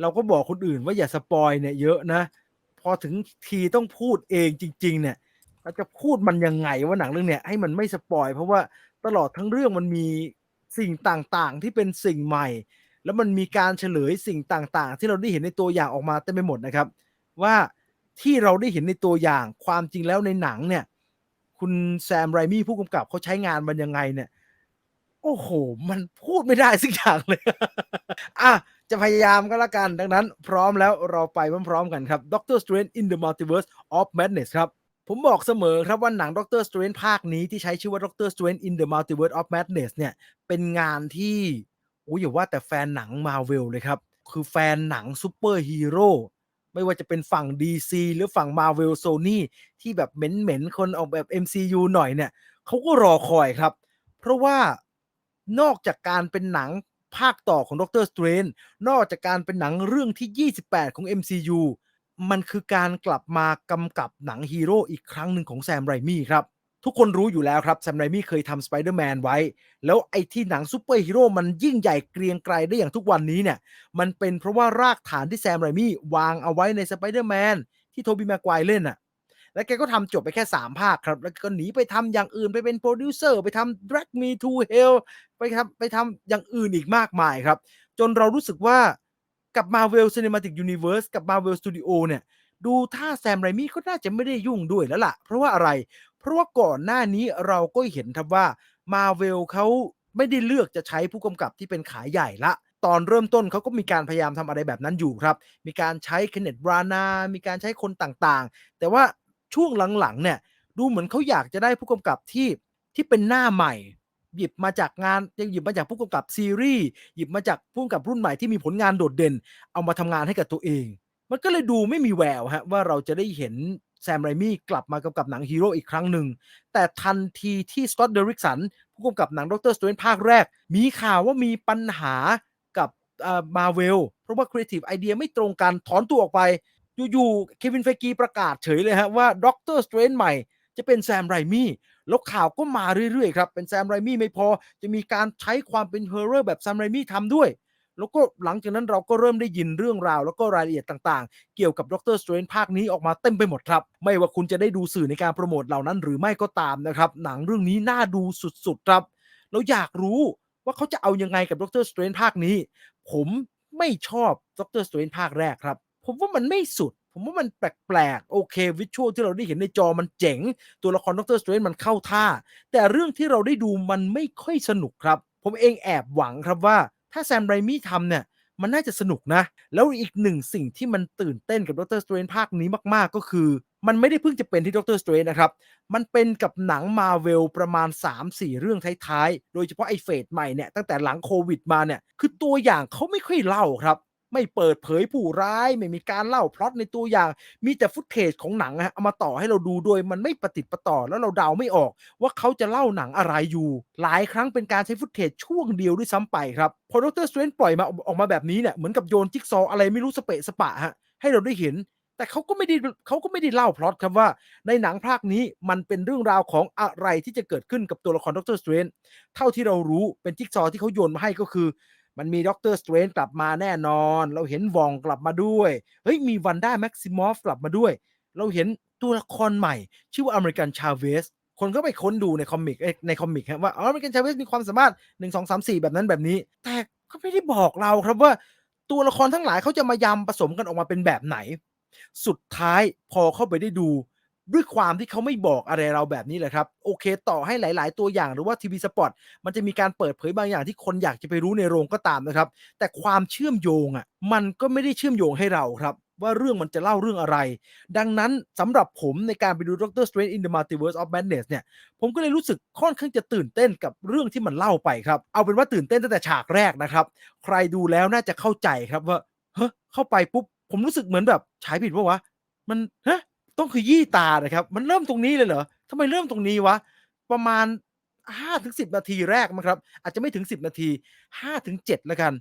เราก็บอกคนอื่นว่าอย่าสปอยเนี่ยเยอะนะ พอถึงทีต้องพูดเองจริง ๆ เนี่ยเราจะพูดมันยังไงว่าหนังเรื่องเนี้ยให้มันไม่สปอย เพราะว่าตลอดทั้งเรื่องมันมีสิ่งต่างๆ ที่เป็นสิ่งใหม่ แล้วมันมีการเฉลยสิ่งต่างๆ ที่เราได้เห็นในตัวอย่างออกมาเต็มไปหมดนะครับ ว่าที่เราได้เห็นในตัวอย่างความจริงแล้วในหนังเนี่ย คุณแซมไรมี่ผู้กำกับเขาใช้งานมันยังไงเนี่ย โอ้โห มันพูดไม่ได้สักอย่างเลย อะ จะพยายามก็แล้วกัน ดังนั้นพร้อมแล้วเราไปพร้อมๆกันครับ Doctor Strange in the Multiverse of Madness ครับ ผมบอกเสมอครับว่าหนัง Doctor Strange ภาคนี้ที่ใช้ชื่อว่า Doctor Strange in the Multiverse of Madness เนี่ยเป็นงานที่โอ้ยอย่าว่าแต่แฟนหนัง Marvel เลยครับ คือแฟนหนังซูเปอร์ฮีโร่ไม่ว่าจะเป็นฝั่ง DC หรือฝั่ง Marvel Sony ที่แบบเหม็นๆคนออกแบบ MCU หน่อยเนี่ยเขาก็รอคอยครับ เพราะว่านอกจากการเป็นหนัง ภาคต่อของ Doctor Strange นนอกจากการเป็นหนังเรื่องที่ 28 ของ MCU มันคือการกลับมากำกับหนังฮีโร่อีกครั้งหนึ่งของแซมไรมี่ครับ ทุกคนรู้อยู่แล้วครับ แซมไรมี่เคยทำสไปเดอร์แมนไว้ แล้วไอ้ที่หนังซูเปอร์ฮีโร่มันยิ่งใหญ่เกรียงไกรได้อย่างทุกวันนี้เนี่ย มันเป็นเพราะว่ารากฐานที่แซมไรมี่วางเอาไว้ในสไปเดอร์แมนที่โทบีแมกไกวเล่นอะ แล้วแกก็ทำจบไปแค่ 3 ภาคครับ แล้วก็หนีไปทำอย่างอื่นไปเป็นโปรดิวเซอร์ไปทำ Drag Me to Hell ไปทำไปทำอย่างอื่นอีกมากมายครับ จนเรารู้สึกว่ากับ Marvel Cinematic Universe กับ Marvel Studio เนี่ยดูท่าแซมไรมี่ก็น่าจะไม่ได้ยุ่งด้วยแล้วล่ะ เพราะว่าอะไร เพราะว่าก่อนหน้านี้เราก็เห็นครับว่า Marvel เขาไม่ได้เลือกจะใช้ผู้กำกับที่เป็นขายใหญ่ละ ตอนเริ่มต้นเขาก็มีการพยายามทำอะไรแบบนั้นอยู่ครับ มีการใช้เคนเนตบรานา มีการใช้คนต่างๆ แต่ว่า ช่วงหลังๆเนี่ยดูเหมือนเขาอยากจะได้ผู้กำกับที่ที่เป็นหน้าใหม่ หยิบมาจากงานยังหยิบมาจากผู้กำกับซีรีส์หยิบมาจากผู้กำกับรุ่นใหม่ที่มีผลงานโดดเด่น เอามาทำงานให้กับตัวเอง มันก็เลยดูไม่มีแววฮะว่าเราจะได้เห็นแซมไรมี่กลับมากำกับหนังฮีโร่อีกครั้งหนึ่ง แต่ทันทีที่สกอตเดริกสันผู้กำกับหนังด็อกเตอร์สเตนภาคแรก มีข่าวว่ามีปัญหากับมาเวลเพราะว่าครีเอทีฟไอเดียไม่ตรงกันถอนตัวออกไป อยู่ๆเควินเฟกีประกาศเฉยเลยฮะว่าด็อกเตอร์สเตรนใหม่จะเป็นแซมไรมี่แล้วข่าวก็มาเรื่อยๆครับ เป็นแซมไรมี่ไม่พอจะมีการใช้ความเป็นเฮอร์เรอร์แบบแซมไรมี่ทำด้วย แล้วก็หลังจากนั้นเราก็เริ่มได้ยินเรื่องราว แล้วก็รายละเอียดต่างๆ เกี่ยวกับด็อกเตอร์สเตรนภาคนี้ออกมาเต็มไปหมดครับ ไม่ว่าคุณจะได้ดูสื่อในการโปรโมทเหล่านั้นหรือไม่ก็ตามนะครับ หนังเรื่องนี้น่าดูสุดๆครับเราอยากรู้ว่าเขาจะเอายังไงกับด็อกเตอร์สเตรนภาคนี้ ผมไม่ชอบด็อกเตอร์สเตรนภาคแรกครับ ผมว่ามันไม่สุด ผมว่ามันแปลกๆ โอเค วิชวลที่เราได้เห็นในจอมันเจ๋ง ตัวละครดรสเตรนมันเข้าท่า แต่เรื่องที่เราได้ดูมันไม่ค่อยสนุกครับ ผมเองแอบหวังครับว่า ถ้าแซมไรมี่ทำเนี่ยมันน่าจะสนุกนะ แล้วอีกหนึ่งสิ่งที่มันตื่นเต้นกับดรสเตรนภาคนี้มากๆ ก็คือ มันไม่ได้เพิ่งจะเป็นที่ดรสเตรนนะครับ มันเป็นกับหนังมาเวลประมาณ 3-4 เรื่องท้ายๆ โดยเฉพาะไอเฟสใหม่เนี่ย ตั้งแต่หลังโควิดมาเนี่ย คือตัวอย่างเขาไม่ค่อยเล่าครับ ไม่เปิดเผยผู้ร้าย ไม่มีการเล่าพล็อตในตัวอย่าง มีแต่ฟุตเทจของหนังฮะเอามาต่อให้เราดูโดยมันไม่ประติดประต่อแล้วเราเดาไม่ออก ว่าเขาจะเล่าหนังอะไรอยู่ หลายครั้งเป็นการใช้ฟุตเทจช่วงเดียวด้วยซ้ำไปครับพอดรสเตรนปล่อยมาออกมาแบบนี้เนี่ยเหมือนกับโยนจิ๊กซออะไรไม่รู้สเปะสปะฮะให้เราได้เห็นแต่เขาก็ไม่ได้เขาก็ไม่ได้เล่าพล็อตครับว่า ในหนังภาคนี้มันเป็นเรื่องราวของอะไรที่จะเกิดขึ้นกับตัวละครดรสเตรนเท่าที่เรารู้เป็นจิ๊กซอที่เขาโยนมาให้ก็คือ มันมีด็อกเตอร์สเตรนกลับมาแน่นอน เราเห็นวองกลับมาด้วย เฮ้ย มีวันด้าแม็กซิมอฟกลับมาด้วย เราเห็นตัวละครใหม่ ชื่อว่าอเมริกันชาเวสคนก็ไปค้นดูในคอมิกในคอมิกครับว่าอเมริกันชาเวสมีความสามารถ 1 2 3 4 แบบนั้นแบบนี้ แต่ก็ไม่ได้บอกเราครับว่าตัวละครทั้งหลายเขาจะมายำผสมกันออกมาเป็นแบบไหน สุดท้ายพอเข้าไปได้ดู ด้วยความที่เขาไม่บอกอะไรเราแบบนี้แหละครับ โอเค ต่อให้หลาย ๆ ตัวอย่างหรือว่าทีวีสปอตมันจะมีการเปิดเผยบางอย่างที่คนอยากจะไปรู้ในโรงก็ตามนะครับ แต่ความเชื่อมโยงอะ มันก็ไม่ได้เชื่อมโยงให้เราครับ ว่าเรื่องมันจะเล่าเรื่องอะไร ดังนั้นสำหรับผมในการไปดู Doctor Strange in the Multiverse of Madness เนี่ย ผมก็เลยรู้สึกค่อนข้างจะตื่นเต้นกับเรื่องที่มันเล่าไปครับ เอาเป็นว่าตื่นเต้นตั้งแต่ฉากแรกนะครับ ใครดูแล้วน่าจะเข้าใจครับว่าเฮ้เข้าไปปุ๊บผมรู้สึกเหมือนแบบฉายผิดปะวะมันฮะ ต้องขยี้ตานะครับ มันเริ่มตรงนี้เลยเหรอทำไมเริ่มตรงนี้วะ ประมาณ5-10นาทีแรกมั้งครับ อาจจะไม่ถึง10นาที5-7แล้วกัน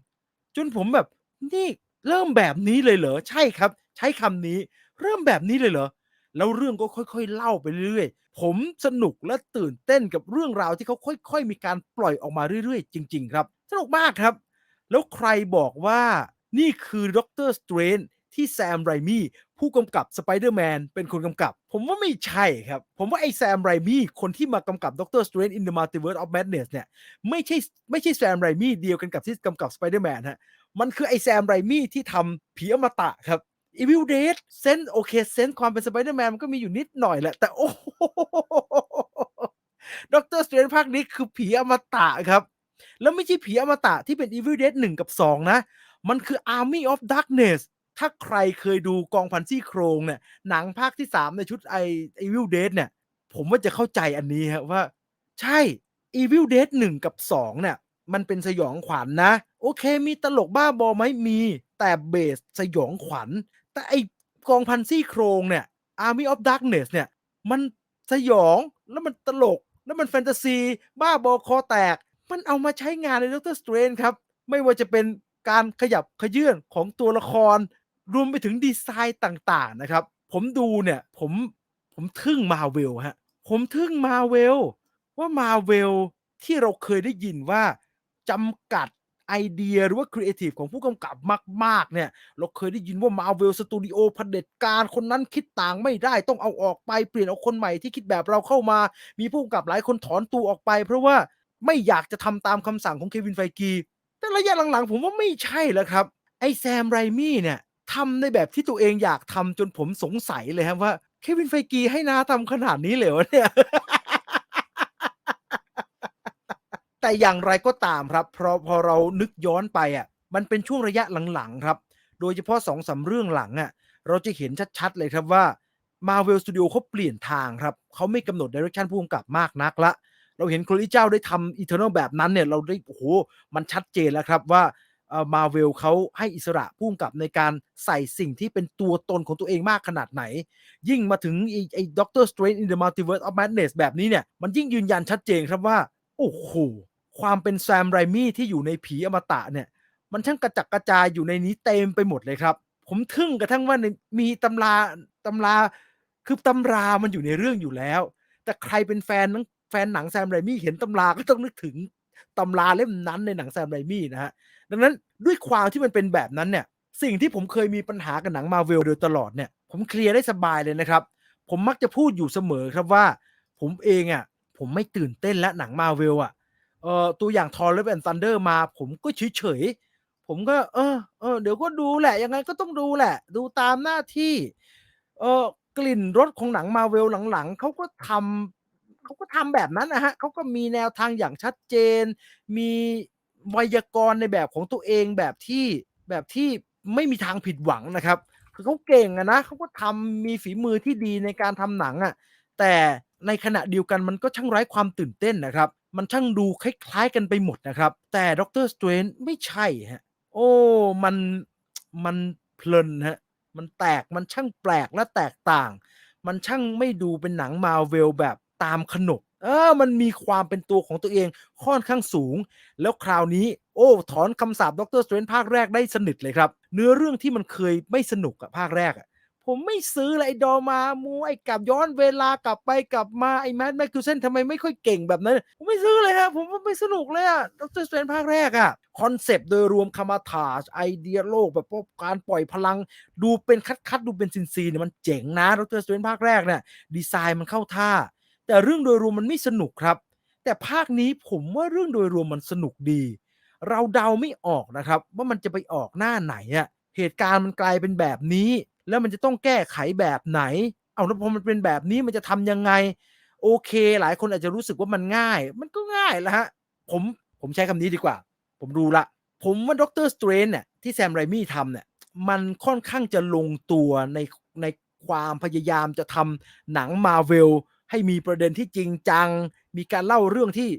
จนผมแบบนี่เริ่มแบบนี้เลยเหรอใช่ครับ ใช้คำนี้ เริ่มแบบนี้เลยเหรอแล้วเรื่องก็ค่อย ๆ เล่าไปเรื่อยๆ ผมสนุกและตื่นเต้นกับเรื่องราวที่เขาค่อย ๆ มีการปล่อยออกมาเรื่อยๆ จริง ๆ ครับ สนุกมากครับ แล้วใครบอกว่านี่คือด็อกเตอร์สเตรนที่แซมไรมี่ ผู้กำกับสไปเดอร์แมนเป็นคนกำกับ ผมว่าไม่ใช่ครับ ผมว่าไอ้แซมไรมี่คนที่มากำกับด็อกเตอร์สเตรนอินเดอะมัลติเวิร์สออฟแมดเนสเนี่ยไม่ใช่ไม่ใช่แซมไรมี่เดียวกันกับที่กำกับสไปเดอร์แมนฮะมันคือไอ้แซมไรมี่ที่ทำผีอมตะครับ Evil Dead เซนโอเคเซนความเป็นสไปเดอร์แมนมันก็มีอยู่นิดหน่อยแหละ แต่โอ้ด็อกเตอร์สเตรนภาคนี้คือผีอมตะครับ แล้วไม่ใช่ผีอมตะที่เป็น Evil Dead 1กับ2นะ มันคือ Army of Darkness ถ้าใครเคยดูกองพันซี่โครงเนี่ย หนังภาคที่3ในชุดไอ Evil Dead เนี่ย ผมว่าจะเข้าใจอันนี้ครับว่า ใช่ Evil Dead 1 กับ 2 เนี่ย มันเป็นสยองขวัญนนะ โอเค มีตลกบ้าบอไหมมี แต่เบสสยองขวัญ แต่ไอกองพันซี่โครงเนี่ย Army of Darkness เนี่ย มันสยองแล้วมันตลก แล้วมันแฟนตาซี บ้าบอคอแตก มันเอามาใช้งานใน Doctor Strange ครับ ไม่ว่าจะเป็นการขยับขยื่นของตัวละคร รวมไปถึงดีไซน์ต่างๆนะครับ ผมดูเนี่ยผมผมทึ่งมาเวลฮะผมทึ่งมาเวลว่ามาเวลที่เราเคยได้ยินว่าจำกัดไอเดียหรือว่าครีเอทีฟของผู้กำกับมาก ๆ เนี่ย เราเคยได้ยินว่ามาเวลสตูดิโอเผด็จการคนนั้นคิดต่างไม่ได้ต้องเอาออกไปเปลี่ยนเอาคนใหม่ที่คิดแบบเราเข้ามา มีผู้กำกับหลายคนถอนตัวออกไป เพราะว่าไม่อยากจะทำตามคำสั่งของเควินไฟกี แต่ระยะหลัง ๆ ผมว่าไม่ใช่แล้วครับ ไอแซมไรมี่เนี่ย ทำในแบบที่ตัวเองอยากทำจนผมสงสัยเลยครับว่าเควินไฟกีให้นาทำขนาดนี้เลยเหรอเนี่ย แต่อย่างไรก็ตามครับ เพราะพอเรานึกย้อนไปอะ มันเป็นช่วงระยะหลังๆครับ โดยเฉพาะสองสาเรื่องหลังอะ เราจะเห็นชัดๆเลยครับว่า Marvel Studio เขาเปลี่ยนทางครับ เขาไม่กำหนดดิเรกชันผู้กำกับมากนักละ เราเห็นโคลิเจ้าได้ทำอีเทอร์นลแบบนั้นเนี่ย เราได้โอ้โห มันชัดเจนแล้วครับว่าเอ่อ มาเวลเขาให้อิสระผู้กำกับในการใส่สิ่งที่เป็นตัวตนของตัวเองมากขนาดไหน ยิ่งมาถึงไอ้ด็อกเตอร์สเตรนอินเดอะมัลติเวิร์สออฟแมดเนสแบบนี้เนี่ย มันยิ่งยืนยันชัดเจนครับว่า โอ้โห ความเป็นแซมไรมี่ที่อยู่ในผีอมตะเนี่ย มันช่างกระจัดกระจายอยู่ในนี้เต็มไปหมดเลยครับ ผมทึ่งกระทั่งว่าในมีตำราตำราคือตำรามันอยู่ในเรื่องอยู่แล้ว แต่ใครเป็นแฟนนังแฟนหนังแซมไรมี่เห็นตำราก็ต้องนึกถึงตำราเล่มนั้นในหนังแซมไรมี่นะฮะ ดังนั้นด้วยความที่มันเป็นแบบนั้นเนี่ย สิ่งที่ผมเคยมีปัญหากับหนังมาเวลโดยตลอดเนี่ย ผมเคลียร์ได้สบายเลยนะครับ ผมมักจะพูดอยู่เสมอครับว่า ผมเองอะ่ะผมไม่ตื่นเต้นและหนังมาเวลอะเอ่อตัวอย่างทอร์เรนซันเดอร์มา ผมก็เฉยๆผมก็ เออเออเดี๋ยวก็ดูแหละยังไงก็ต้องดูแหละ ดูตามหน้าที่ เออกลิ่นรสของหนังมาเวลหลังๆเขาก็ทำเขาก็ทำแบบนั้นนะฮะเขาก็มีแนวทางอย่างชัดเจน มี ไวยากรณ์ในแบบของตัวเองแบบที่แบบที่ไม่มีทางผิดหวังนะครับ คือเขาเก่งอะนะเขาก็ทำมีฝีมือที่ดีในการทำหนังอะแต่ในขณะเดียวกันมันก็ช่างไร้ความตื่นเต้นนะครับ มันช่างดูคล้ายๆกันไปหมดนะครับ แต่ด็อกเตอร์สเตรนไม่ใช่ฮะ โอ้ มันมันเพลินฮะ มันแตกมันช่างแปลกและแตกต่าง มันช่างไม่ดูเป็นหนังมาเวลแบบตามขนบ เออมันมีความเป็นตัวของตัวเองค่อนข้างสูง แล้วคราวนี้ โอ้ ถอนคำสาปด็อกเตอร์สเตรนภาคแรกได้สนิทเลยครับ เนื้อเรื่องที่มันเคยไม่สนุกอะภาคแรกอะผมไม่ซื้อเลยไอ้ดอมามูไอ้กลับย้อนเวลากลับไปกลับมาไอ้แมดแมคคิวเซนทำไมไม่ค่อยเก่งแบบนั้น ผมไม่ซื้อเลยฮะผมว่าไม่สนุกเลยอะด็อกเตอร์สเตรนภาคแรกอะคอนเซปต์โดยรวมคามาถาชไอเดียโลกแบบการปล่อยพลัง ดูเป็นคัดคัดดูเป็นซินซีเนี่ยมันเจ๋งนะด็อกเตอร์สเตรนภาคแรกเนี่ยดีไซน์มันเข้าท่า แต่เรื่องโดยรวมมันไม่สนุกครับ แต่ภาคนี้ผมว่าเรื่องโดยรวมมันสนุกดี เราเดาไม่ออกนะครับ ว่ามันจะไปออกหน้าไหนอะเหตุการณ์มันกลายเป็นแบบนี้ แล้วมันจะต้องแก้ไขแบบไหน เอาแล้วพอมันเป็นแบบนี้มันจะทำยังไง โอเค หลายคนอาจจะรู้สึกว่ามันง่าย มันก็ง่ายแล้วฮะผมผมใช้คำนี้ดีกว่า ผมรู้ละ ผมว่าด็อกเตอร์สเตรนเนี่ยที่แซมไรมี่ทำเนี่ยมันค่อนข้างจะลงตัวในในความพยายามจะทำหนังมาเวล ให้มีประเด็นที่จริงจัง มีการเล่าเรื่องที่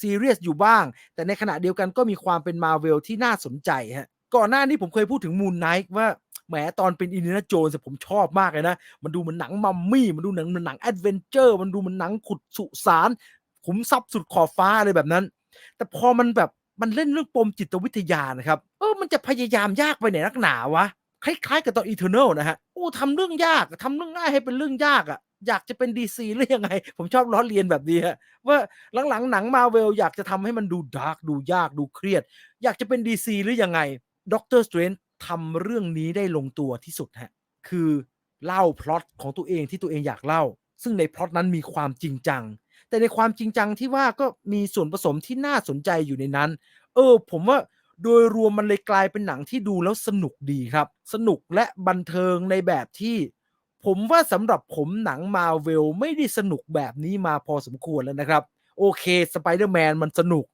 ซีเรียสอยู่บ้าง แต่ในขณะเดียวกันก็มีความเป็นมาเวลที่น่าสนใจฮะก่อนหน้านี้ผมเคยพูดถึงมูนไนท์ว่าแหมตอนเป็นอินเดียนาโจนส์ผมชอบมากเลยนะ มันดูเหมือนหนังมัมมี่ มันดูหนังเหมือนหนังแอดเวนเจอร์ มันดูเหมือนหนังขุดสุสานขุมทรัพย์สุดขอบฟ้าอะไรแบบนั้น แต่พอมันแบบมันเล่นเรื่องปมจิตวิทยานะครับ เออมันจะพยายามยากไปไหนนักหนาวะ คล้ายๆ กับตอนอีเทอร์เนลนะฮะ โอ้ทำเรื่องยากทำเรื่องง่ายให้เป็นเรื่องยากอะ อยากจะเป็นดีซีหรือยังไง ผมชอบล้อเลียนแบบนี้ฮะว่าหลังๆ หนังมาเวลอยากจะทำให้มันดูดาร์กดูยากดูเครียด อยากจะเป็นดีซีหรือยังไงด็อกเตอร์สเตรนทำเรื่องนี้ได้ลงตัวที่สุดฮะคือเล่าพล็อตของตัวเองที่ตัวเองอยากเล่า ซึ่งในพล็อตนั้นมีความจริงจัง แต่ในความจริงจังที่ว่าก็มีส่วนผสมที่น่าสนใจอยู่ในนั้น เออ ผมว่าโดยรวมมันเลยกลายเป็นหนังที่ดูแล้วสนุกดีครับ สนุกและบันเทิงในแบบที่ ผมว่าสำหรับผมหนังมาเวลไม่ได้สนุกแบบนี้มาพอสมควรแล้วนะครับ โอเคสไปเดอร์แมนมันสนุก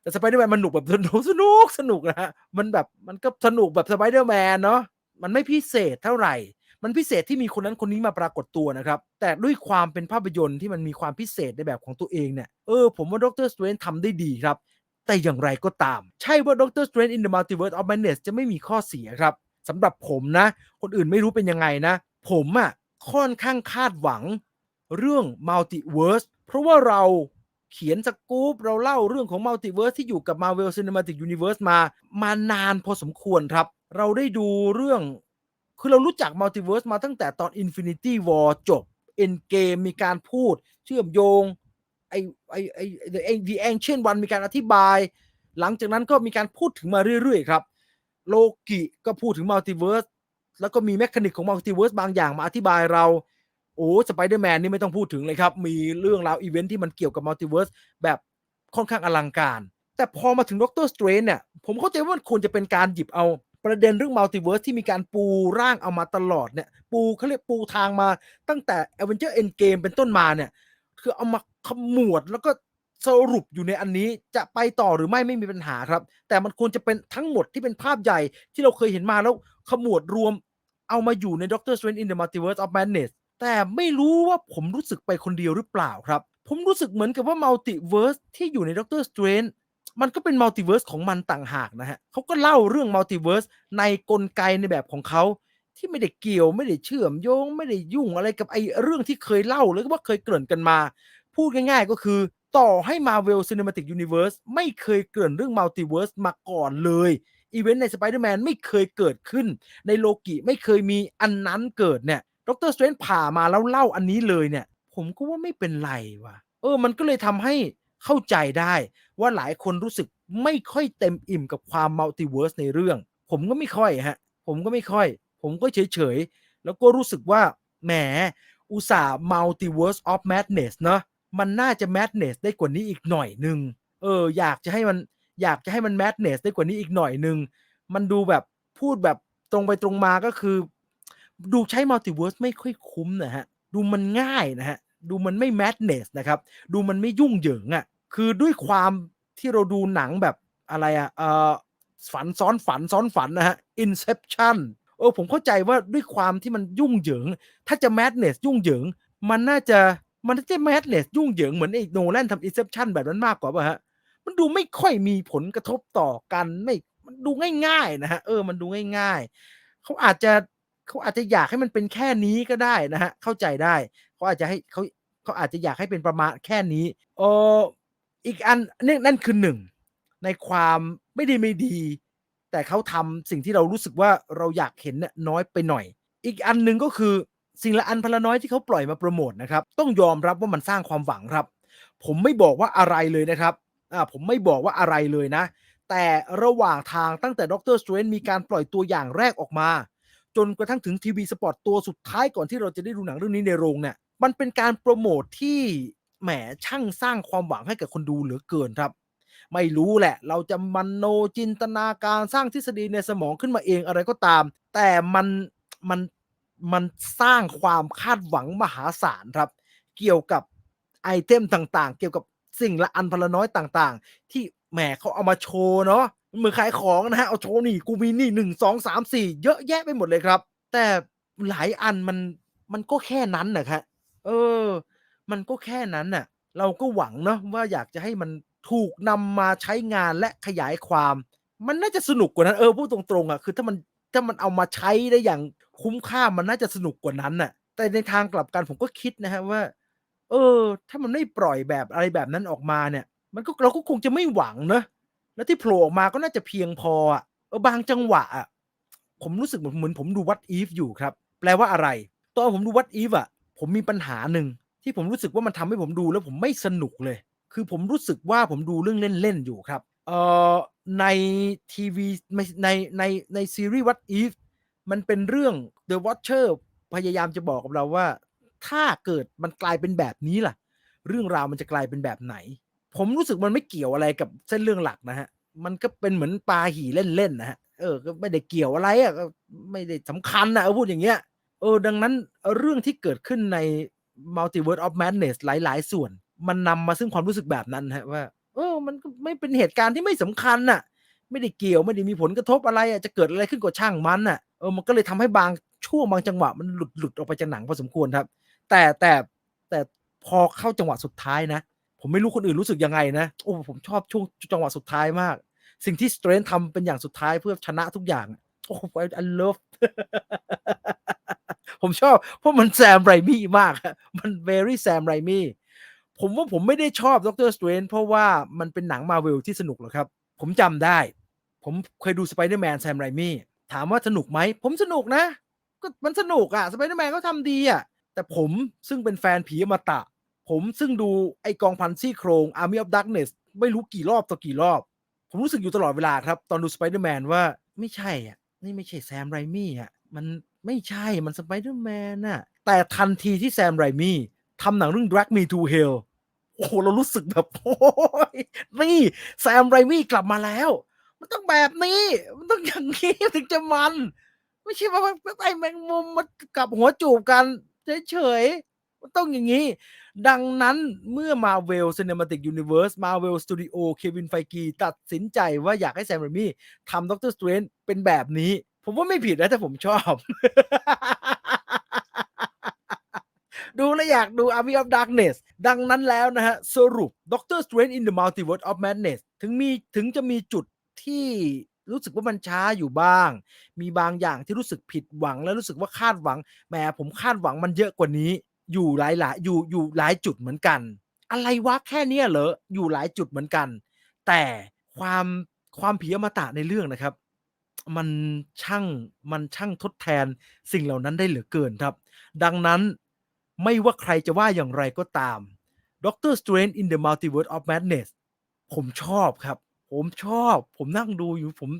แต่สไปเดอร์แมนมันหนุกแบบสนุกสนุกสนุกนะฮะมันแบบมันก็สนุกแบบสไปเดอร์แมนเนาะมันไม่พิเศษเท่าไหร่ มันพิเศษที่มีคนนั้นคนนี้มาปรากฏตัวนะครับ แต่ด้วยความเป็นภาพยนตร์ที่มันมีความพิเศษในแบบของตัวเองเนี่ยเออผมว่าด็อกเตอร์สเตรนทำได้ดีครับ แต่อย่างไรก็ตาม ใช่ว่าด็อกเตอร์สเตรน in the multiverse of madness จะไม่มีข้อเสียครับสำหรับผมนะ คนอื่นไม่รู้เป็นยังไงนะ ผมอะ่ะค่อนข้างคาดหวังเรื่อง multiverse เพราะว่าเราเขียนสกู๊ปเราเล่าเรื่องของ multiverse ที่อยู่กับ Marvel Cinematic Universe มามานานพอสมควรครับ เราได้ดูเรื่อง คือเรารู้จัก Multiverse มาตั้งแต่ตอน Infinity War จบ Endgame มีการพูด เชื่อมโยงไอไอไอ The Ancient One มีการอธิบาย หลังจากนั้นก็มีการพูดถึงมาเรื่อยๆ ครับ โลกิก็พูดถึง Multiverse แล้วก็มีแมคานิกของ Multiverse บางอย่างมาอธิบายเรา โอ้สไปเดอร์แมนนี่ไม่ต้องพูดถึงเลยครับ มีเรื่องราวอีเวนท์ที่มันเกี่ยวกับ Multiverse แบบค่อนข้างอลังการ แต่พอมาถึงด็อกเตอร์สเตรนเนี่ย ผมเข้าใจว่ามันควรจะเป็นการหยิบเอาประเด็นเรื่อง Multiverse ที่มีการปูร่างเอามาตลอดเนี่ย ปูเขาเรียกปูทางมาตั้งแต่ Avenger Endgame เป็นต้นมาเนี่ย คือเอามาขมวดแล้วก็สรุปอยู่ในอันนี้จะไปต่อหรือไม่ไม่มีปัญหาครับ แต่มันควรจะเป็นทั้งหมดที่เป็นภาพใหญ่ที่เราเคยเห็นมาแล้วขมวดรวม เอามาอยู่ใน Doctor Strange in the Multiverse of Madness แต่ไม่รู้ว่าผมรู้สึกไปคนเดียวหรือเปล่าครับ ผมรู้สึกเหมือนกับว่า Multiverse ที่อยู่ใน Doctor Strange มันก็เป็น Multiverse ของมันต่างหากนะฮะเขาก็เล่าเรื่อง Multiverse ในกลไกในแบบของเขาที่ไม่ได้เกี่ยวไม่ได้เชื่อมโยง ไม่ได้ยุ่งอะไรกับไอ้เรื่องที่เคยเล่าหรือว่าเคยเกริ่นกันมา พูดง่ายๆก็คือ ต่อให้ Marvel Cinematic Universe ไม่เคยเกริ่นเรื่อง Multiverse มาก่อนเลย อีเวนต์ใน Spider-Man ไม่เคยเกิดขึ้น ในโลกิไม่เคยมีอันนั้นเกิดเนี่ยด็อกเตอร์สเตรนผ่ามาแล้วเล่าอันนี้เลยเนี่ย ผมก็ว่าไม่เป็นไรว่ะ เออ มันก็เลยทำให้เข้าใจได้ว่าหลายคนรู้สึกไม่ค่อยเต็มอิ่มกับความมัลติเวิร์สในเรื่อง ผมก็ไม่ค่อยฮะ ผมก็ไม่ค่อย ผมก็เฉยๆแล้วก็รู้สึกว่าแหมอุตส่าห์ multiverse of madness เนอะมันน่าจะ madness ได้กว่านี้อีกหน่อยนึง เออ อยากจะให้มัน อยากจะให้มัน madness ได้กว่านี้อีกหน่อยนึง มันดูแบบพูดแบบตรงไปตรงมาก็คือ ดูใช้ multiverse ไม่ค่อยคุ้มนะฮะ ดูมันง่ายนะฮะ ดูมันไม่ madness นะครับ ดูมันไม่ยุ่งเหยิงอะ่ะ คือด้วยความที่เราดูหนังแบบอะไรอะ่ะเอ่อฝันซ้อนฝันซ้อนฝันนะฮะ inception เออผมเข้าใจว่าด้วยความที่มันยุ่งเหยิง ถ้าจะ madness ยุ่งเหยิง มันน่าจะมันน่าจะ madness ยุ่งเหยิงเหมือนไอ้โนแลนทำ inception แบบนั้นมากกว่าป่ะฮะ มันดูไม่ค่อยมีผลกระทบต่อกันไม่มันดูง่ายๆนะฮะเออมันดูง่ายๆเขาอาจจะเขาอาจจะอยากให้มันเป็นแค่นี้ก็ได้นะฮะเข้าใจได้เขาอาจจะให้เขาเขาอาจจะอยากให้เป็นประมาณแค่นี้เอออีกอันนี่นั่นคือหนึ่งในความไม่ดีไม่ดี แต่เขาทำสิ่งที่เรารู้สึกว่าเราอยากเห็นเนี่ยน้อยไปหน่อย อีกอันหนึ่งก็คือสิ่งละอันพละน้อยที่เขาปล่อยมาโปรโมทนะครับ ต้องยอมรับว่ามันสร้างความหวังครับ ผมไม่บอกว่าอะไรเลยนะครับ อ่าผมไม่บอกว่าอะไรเลยนะ แต่ระหว่างทางตั้งแต่ด็อกเตอร์สเตรนมีการปล่อยตัวอย่างแรกออกมา จนกระทั่งถึงทีวีสปอร์ตตัวสุดท้ายก่อนที่เราจะได้ดูหนังเรื่องนี้ในโรงเนี่ยมันเป็นการโปรโมทที่แหมช่างสร้างความหวังให้กับคนดูเหลือเกินครับ ไม่รู้แหละ เราจะมันโนจินตนาการสร้างทฤษฎีในสมองขึ้นมาเองอะไรก็ตาม แต่มันมันมันสร้างความคาดหวังมหาศาลครับ เกี่ยวกับไอเทมต่างๆ เกี่ยวกับ สิ่งละอันพละน้อยต่างๆ ที่แหมเขาเอามาโชว์เนาะมือขายของนะฮะเอาโชว์นี่กูมีนี่หนึ่งสองสามสี่เยอะแยะไปหมดเลยครับ แต่หลายอันมันมันก็แค่นั้นนะครับเออ มันก็แค่นั้นน่ะ เราก็หวังเนาะว่าอยากจะให้มันถูกนำมาใช้งานและขยายความ มันน่าจะสนุกกว่านั้นเออพูดตรงๆอะคือถ้ามันถ้ามันเอามาใช้ได้อย่างคุ้มค่ามันน่าจะสนุกกว่านั้นน่ะ แต่ในทางกลับกันผมก็คิดนะฮะว่า เออ ถ้ามันไม่ปล่อยแบบอะไรแบบนั้นออกมาเนี่ย มันก็เราก็คงจะไม่หวังเนอะแล้วที่โผล่ออกมาก็น่าจะเพียงพออะเออบางจังหวะอะผมรู้สึกเหมือนเหมือนผมดูวัดอีฟอยู่ครับ แปลว่าอะไร ตอนผมดูวัดอีฟอะ ผมมีปัญหาหนึ่งที่ผมรู้สึกว่ามันทำให้ผมดูแล้วผมไม่สนุกเลย คือผมรู้สึกว่าผมดูเรื่องเล่นๆอยู่ครับเอ่อในทีวีในในในซีรีส์ What If มันเป็นเรื่อง The Watcher พยายามจะบอกกับเราว่า ถ้าเกิดมันกลายเป็นแบบนี้ล่ะ เรื่องราวมันจะกลายเป็นแบบไหน ผมรู้สึกมันไม่เกี่ยวอะไรกับเส้นเรื่องหลักนะฮะ มันก็เป็นเหมือนปลาหี่เล่นๆนะฮะเออก็ไม่ได้เกี่ยวอะไรอะก็ไม่ได้สำคัญนะพูดอย่างเงี้ยเออดังนั้นเรื่องที่เกิดขึ้นใน Multiverse of Madness หลาย ๆ ส่วน มันนำมาซึ่งความรู้สึกแบบนั้นฮะว่า เออ มันก็ไม่เป็นเหตุการณ์ที่ไม่สำคัญน่ะ ไม่ได้เกี่ยวไม่ได้มีผลกระทบอะไรอะจะเกิดอะไรขึ้นก็ช่างมันน่ะเออมันก็เลยทำให้บางช่วงบางจังหวะมันหลุดหลุดออกไปจากหนังพอสมควรครับ แต่แต่แต่พอเข้าจังหวะสุดท้ายนะ ผมไม่รู้คนอื่นรู้สึกยังไงนะโอ้ผมชอบช่วงจังหวะสุดท้ายมาก สิ่งที่สเตรนทำเป็นอย่างสุดท้ายเพื่อชนะทุกอย่างโอ้โห I love ผมชอบ เพราะมันแซมไรมี่มาก มัน very แซมไรมี่ผมว่าผมไม่ได้ชอบด็อกเตอร์สเตรนเพราะว่ามันเป็นหนังมาเวลที่สนุกหรอครับ ผมจำได้ ผมเคยดูสไปเดอร์แมนแซมไรมี่ถามว่าสนุกไหม ผมสนุกนะ ก็มันสนุกอะสไปเดอร์แมนเขาทำดีอะ แต่ผมซึ่งเป็นแฟนผีอมตะ ผมซึ่งดูไอกองพันซี่โครง Army of Darkness ไม่รู้กี่รอบต่อกี่รอบ ผมรู้สึกอยู่ตลอดเวลาครับ ตอนดูสไปเดอร์แมนว่าไม่ใช่อะ นี่ไม่ใช่แซมไรมี่อะ มันไม่ใช่มันสไปเดอร์แมนน่ะ แต่ทันทีที่แซมไรมี่ทำหนังเรื่อง Drag Me to Hell โอ้โหเรารู้สึกแบบโอ้ยนี่แซมไรมี่กลับมาแล้ว มันต้องแบบนี้ มันต้องอย่างนี้ถึงจะมัน ไม่ใช่ว่าไอ้แมงมุมมันกลับหัวจูบกัน เฉยๆต้องอย่างนี้ ดังนั้นเมื่อ Marvel Cinematic Universe Marvel Studio เควินไฟกีตัดสินใจว่าอยากให้แซมเรมี่ทำด็อกเตอร์สเตรนเป็นแบบนี้ ผมว่าไม่ผิดนะถ้าผมชอบ ดูแล้วอยากดู Army of Darkness ดังนั้นแล้วนะฮะ สรุป Doctor Strange in the Multiverse of Madness ถึงมีถึงจะมีจุดที่ รู้สึกว่ามันช้าอยู่บ้าง มีบางอย่างที่รู้สึกผิดหวัง และรู้สึกว่าคาดหวังแหมผมคาดหวังมันเยอะกว่านี้ อยู่หลายหลายอยู่อยู่หลายจุดเหมือนกัน อะไรวะแค่เนี้ยเหรออยู่หลายจุดเหมือนกัน แต่ความความผีอมตะในเรื่องนะครับ มันช่างมันช่างทดแทนสิ่งเหล่านั้นได้เหลือเกินครับ ดังนั้นไม่ว่าใครจะว่าอย่างไรก็ตาม Doctor Strange in the Multiverse of Madness ผมชอบครับ ผมชอบ ผมนั่งดูอยู่ผม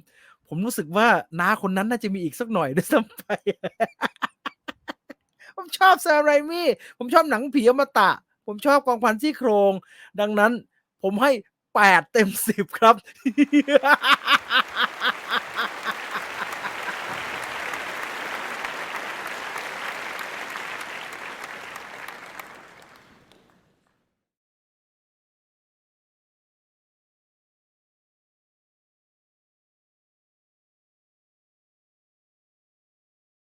ผมรู้สึกว่าน้าคนนั้นน่าจะมีอีกสักหน่อยด้วยซ้ำไป ผมชอบแซมไรมี่ ผมชอบหนังผีอมตะ ผมชอบกองพันซี่โครง ดังนั้นผมให้แปดเต็มสิบครับ